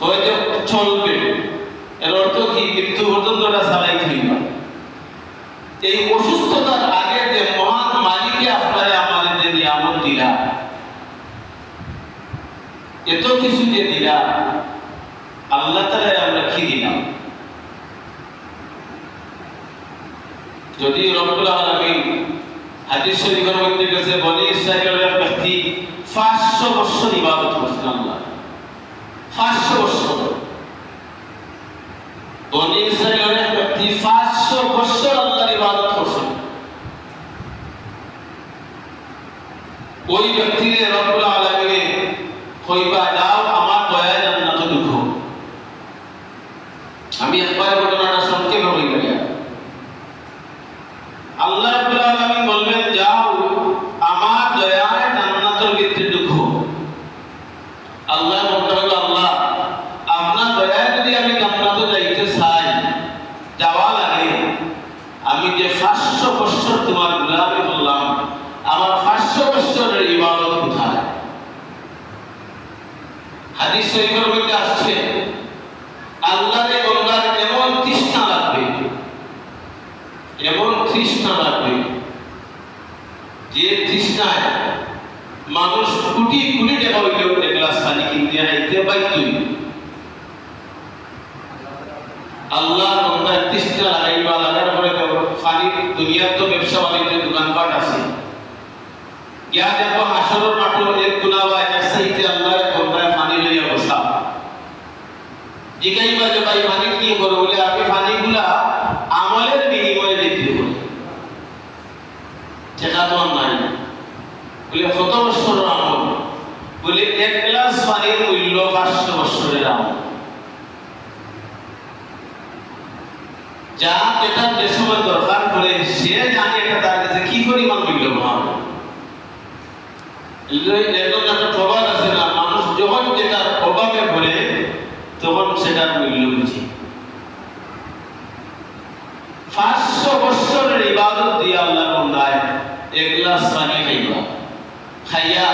হয়তো চলবে। এর অর্থ কি? মৃত্যু পর্যন্ত চালাই থাকবে এই অসুস্থতার আগে যে মহান মালিকে আপনারা আমাদের যে নিয়ামত দিলা এত কিছু যে দিলা আল্লাহ তালা আমরা কি দিলাম? যদি রব্বুল আলামিন হাদিস শরীফের মধ্যে গেছে বনি ইসরাইলের এক ব্যক্তি 500 বছর ইবাদত করছেন আল্লাহ। 500 বছর। বনি ইসরাইলের এক ব্যক্তি 500 বছর আল্লাহর ইবাদত করছেন। ওই ব্যক্তিকে দয়া আমি একবার বলি আল্লাহ বলবেন, যাও, আমার দয়ায় জান্নাতের ভিতরে ঢুকো আল্লাহ বলতে হলো আল্লাহ আপনার দয়ায় যদি আমি জান্নাতে যাইতে চাই যাওয়া লাগে। আমি যে পাঁচশো বছর তোমার গোলামি করলাম আমার পাঁচশো বছরের ইবাদত কোথায়? হাদিস শরীফের মধ্যে আসছে, আল্লাহরে বন্দার এমন তৃষ্ণা লাগবে, এমন তৃষ্ণা লাগবে, যে তৃষ্ণায় মানুষ কোটি কোটি টাকা হইলেও এক গ্লাস পানি কিনতে আইতে পাইতই। আল্লাহ বন্দার তৃষ্ণা লাগাইবা লাগার পরে পানি দুনিয়ার তো ব্যবসা বাণিজ্যের দোকানপাট আছে। গিয়া দেখো, হাসরের মাঠে এক গুনাবা এক সাইতে আল্লাহর বন্দায় পানি লইয়া বসা। জিগাইবা যে ভাই পানি কি করো? বলে, আমি পানিগুলা আমলের বিনিময়ে বিক্রি করি। টাকা তো নাই। বলে, কত বছর আমল? বলে এক গ্লাস পানির মূল্য পাঁচশো বছরের আমল যা যে সময় দরকার পড়ে সে জানে এটা তার কাছে কি পরিমাণ মূল্যবান। এরকম একটা প্রবাদ আছে না, মানুষ যখন যেটার অভাবে পড়ে তখন সেটার মূল্য বুঝি। পাঁচশো বছরের ইবাদত দিয়ে আল্লাহ বন্দায় এক খাইবা খাইয়া